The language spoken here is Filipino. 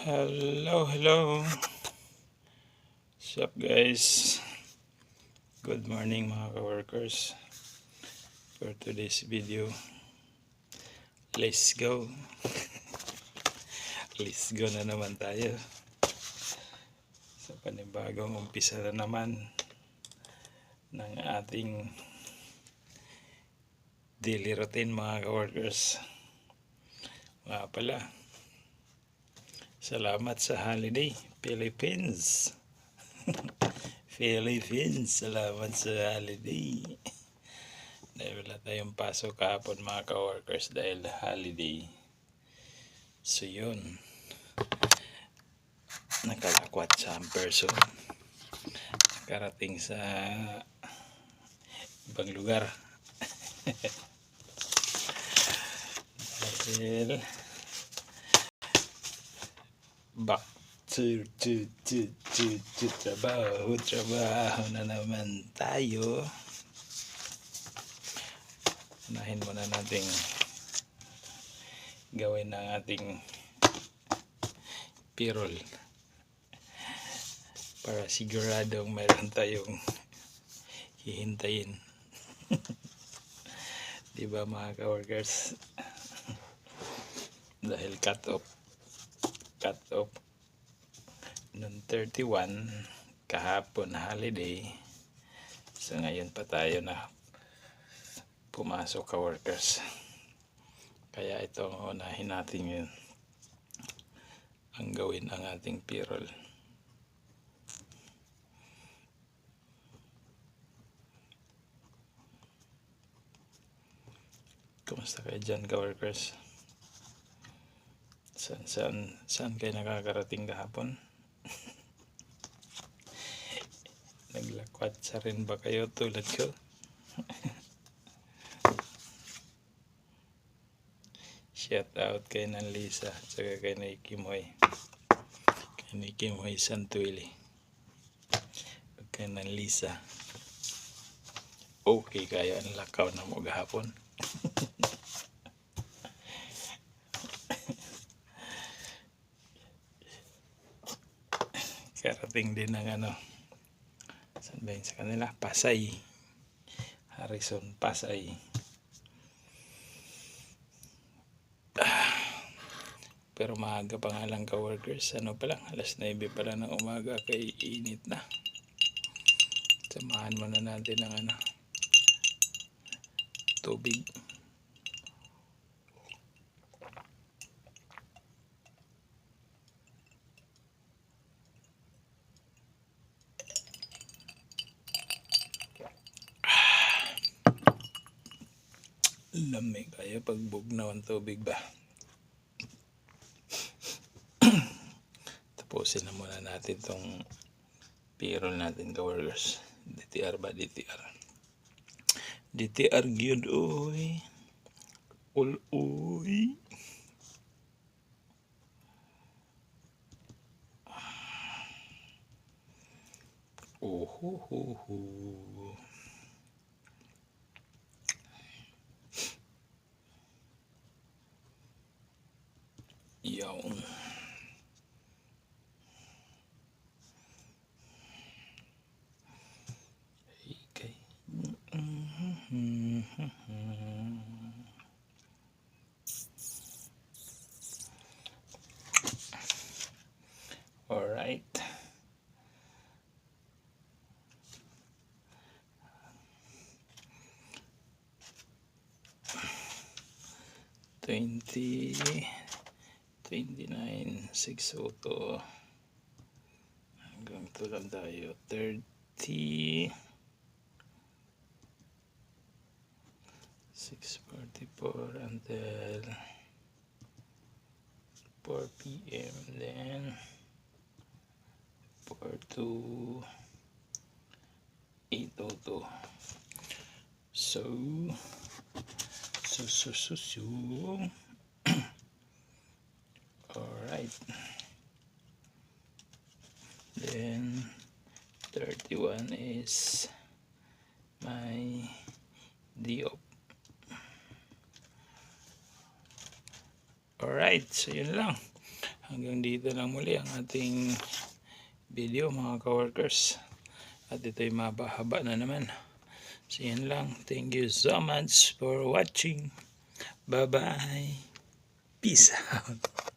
Hello, hello. What's up guys? Good morning mga ka-workers. For today's video, let's go. let's go na naman tayo. Sa panibagong umpisa na naman ng ating daily routine mga ka-workers. Mga pala, Salamat sa holiday, Philippines. Philippines, salamat sa holiday. Dahil wala tayong pasok kahapon mga ka-workers dahil holiday. So yun. Nakalakwat sa person. Nakarating sa ibang lugar. dahil back to, to, to, to, to trabaho, trabaho na naman tayo. Unahin muna nating gawin ang ating pirol para siguradong mayroon tayong hihintayin. Di ba mga ka-workers? Dahil cut off cut off noong 31 kahapon holiday. So ngayon pa tayo na pumasok ka workers. Kaya ito unahin natin yun ang gawin ang ating payroll. Kumusta kayo dyan ka workers Saan, saan, saan kayo nakakarating kahapon? Naglakwat sa rin ba kayo tulad ko? Shout out kay ng Lisa at saka kay na Ikimoy. Kay na Ikimoy Santuili. Kay ng Lisa. Okay kayo ang lakaw na mo gahapon. Karating din ng ano. Saan ba yun? Sa kanila? Pasay. Harrison Pasay. Pero maaga pa nga lang ka workers ano pa lang alas 9 pa lang ng umaga kay init na. Samahan muna natin ng ano tubig lamig. Kaya pag bugnaw ang tubig ba? Tapusin na muna natin tong payroll natin ka workers DTR ba? DTR DTR gyud oy ul oy oh ho ho ho 20 29 602 hanggang to lang tayo 30 6.44 until 4 p.m. then 4 to 8.02 so so so so so Alright. Then 31 is my diop. Alright, so yun lang. Hanggang dito lang muli ang ating video mga ka-workers. At ito'y mabahaba na naman. So yan lang. Thank you so much for watching. Bye-bye. Peace out.